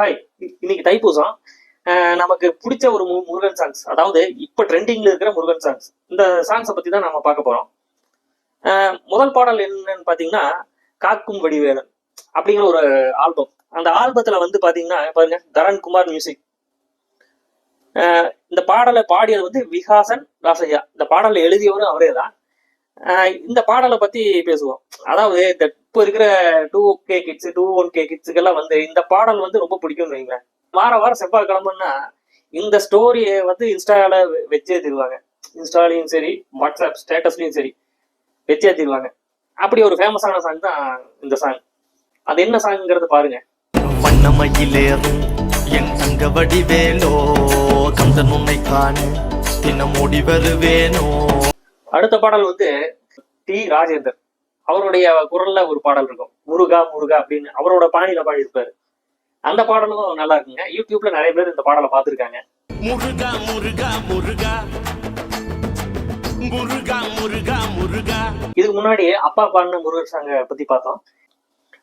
Hi இன்னைக்கு தைப்பூசம். நமக்கு பிடிச்ச ஒரு மு- முருகன் சாங்ஸ் அதாவது இப்ப ட்ரெண்டிங்ல இருக்கிற முருகன் சாங்ஸ் இந்த சாங்ஸை பத்தி தான் நம்ம பார்க்க போறோம். முதல் பாடல் என்னன்னு பாத்தீங்கன்னா காக்கும் வடிவேலன் அப்படிங்கிற ஒரு ஆல்பம் அந்த ஆல்பத்துல வந்து பாத்தீங்கன்னா பாருங்க தரன் குமார் மியூசிக் இந்த பாடலை பாடியது வந்து விகாசன் ராசையா இந்த பாடலை எழுதியவரும் அவரே தான் இந்த பாடலை பத்தி பேசுவோம். அதாவது இந்த இப்போ இருக்கிற two K kids two one K கிட்ஸுக்கெல்லாம் வந்து இந்த பாடல் வந்து ரொம்ப பிடிக்கும்னு வைங்களேன் வார வாரம் செவ்வாய்க்கிழமைன்னா இந்த ஸ்டோரியை வந்து இன்ஸ்டால வச்சே தருவாங்க. இன்ஸ்டாலையும் சரி வாட்ஸ்அப் ஸ்டேட்டஸ்லயும் சரி வச்சே தருவாங்க. அப்படி ஒரு ஃபேமஸான சாங் தான் இந்த சாங் அது என்ன சாங்ங்கிறது பாருங்க. வண்ணமயிலேறும் என் தங்க வடிவேலோ கந்தன் உன்னை காண தினம் ஓடி வருவேனோ. அடுத்த பாடல் வந்து டி. ராஜேந்தர். அவருடைய குரல்ல ஒரு பாடல் இருக்கும் முருகா முருகா அப்படின்னு அவரோட பாணியில பாடியிருப்பாரு. அந்த பாடலும் நல்லா இருக்குங்க. யூடியூப்ல நிறைய பேர் இந்த பாடலை பார்த்துருக்காங்க. முருகா முருகா முருகா. முருகா முருகா முருகா. இதுக்கு முன்னாடி அப்பா பாடின முருகர் சாங்க பத்தி பார்த்தோம்.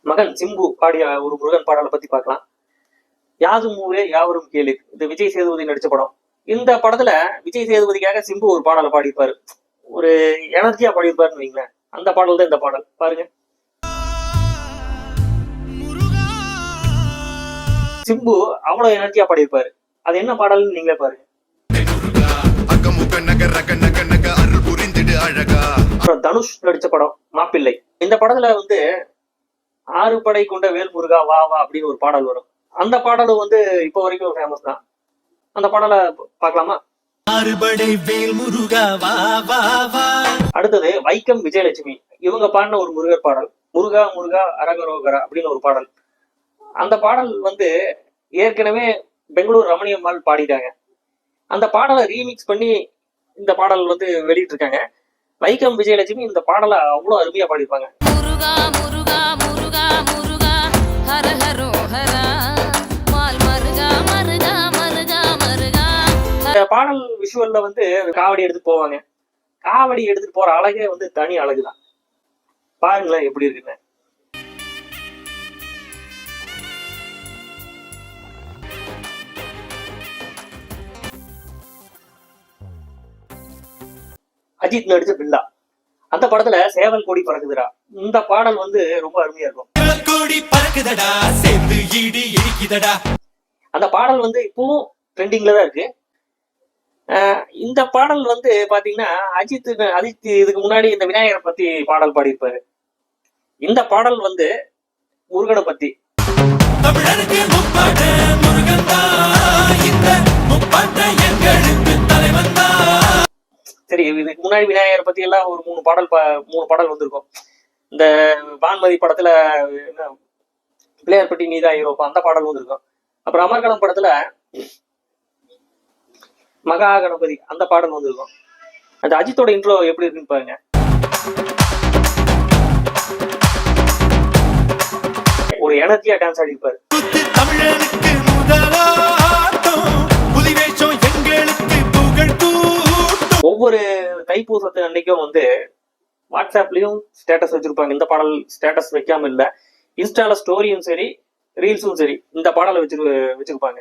மகன் சிம்பு பாடிய ஒரு முருகன் பாடலை பத்தி பார்க்கலாம். யாதும் ஊரே யாவரும் கேளு இது விஜய் சேதுபதி நடிச்ச படம். இந்த படத்துல விஜய் சேதுபதிக்காக சிம்பு ஒரு பாடலை பாடியிருப்பாரு. ஒரு எனர்ஜியா பாடியிருப்பாருன்னு வைங்களேன். அந்த பாடல் தான் இந்த பாடல். பாருங்க. சிம்பு அவ்வளவு எனர்ஜியா பாடியிருப்பாரு. அது என்ன பாடல்னு நீங்களே பாருங்க. அப்புறம் தனுஷ் நடிச்ச படம் மாப்பிள்ளை. இந்த படத்துல வந்து ஆறு படை கொண்ட வேல் முருகா வா வா அப்படின்னு ஒரு பாடல் வரும். அந்த பாடலும் வந்து இப்போ வரைக்கும் ஃபேமஸ் தான். அந்த பாடலை பார்க்கலாமா? அறுபடை வேல் முருகா வா வா வா. அடுத்தது வைக்கம் விஜயலட்சுமி. இவங்க பாடின ஒரு முருகர் பாடல் முருகா முருகா அரகரோகரா அப்படின்னு ஒரு பாடல். அந்த பாடல் வந்து ஏற்கனவே பெங்களூர் ரமணியம்மாள் பாடிட்டாங்க. அந்த பாடலை ரீமிக்ஸ் பண்ணி இந்த பாடல் வந்து வெளியிட்டிருக்காங்க. வைக்கம் விஜயலட்சுமி இந்த பாடலை அவ்வளோ அருமையா பாடியிருப்பாங்க. முருகா முருகா முருகா முருகா ஹர ஹரோ ஹரா பாடல் விஷுவல்ல வந்து காவடி எடுத்துட்டு போவாங்க. காவடி எடுத்துட்டு போற அழகே வந்து தனி அழகுதான். பாருங்களேன் எப்படி இருக்குன்னு. அஜித் நடிச்ச பில்லா. அந்த படத்துல சேவல் கொடி பறக்குதுடா. இந்த பாடல் வந்து ரொம்ப அருமையா இருக்கும். கோடி பறக்குதடா சேர்ந்து இடி இடிக்குதடா. அந்த பாடல் வந்து இப்பவும் ட்ரெண்டிங்ல தான் இருக்கு. இந்த பாடல் வந்து பாத்தீங்கன்னா அஜித் அஜித் இதுக்கு முன்னாடி இந்த விநாயகரை பத்தி பாடல் பாடியிருப்பாரு. இந்த பாடல் வந்து முருகனை பத்தி. சரி இதுக்கு முன்னாடி விநாயகரை பத்தி எல்லாம் ஒரு மூணு பாடல் பா- மூணு பாடல் வந்திருக்கும். இந்த வான்மதி படத்துல என்ன, பிள்ளையார்பட்டி நீதா ஹீரோப்பா அந்த பாடல் வந்திருக்கும். அப்புறம் அமர்கலம் படத்துல மகா கணபதி அந்த பாடல் வந்திருக்கும். அந்த அஜித்தோட இன்ட்ரோ எப்படி இருக்குன்னு பாருங்க. ஒரு எனர்ஜியா டான்ஸ் ஆடி இருப்பாரு ஒவ்வொரு தைப்பூசத்து அன்னைக்கும் வந்து வாட்ஸ்அப்லயும் ஸ்டேட்டஸ் வச்சிருப்பாங்க. இந்த பாடல் ஸ்டேட்டஸ் வைக்காம இல்ல. இன்ஸ்டால ஸ்டோரியும் சரி ரீல்ஸும் சரி இந்த பாடலை வச்சிரு வச்சிருப்பாங்க.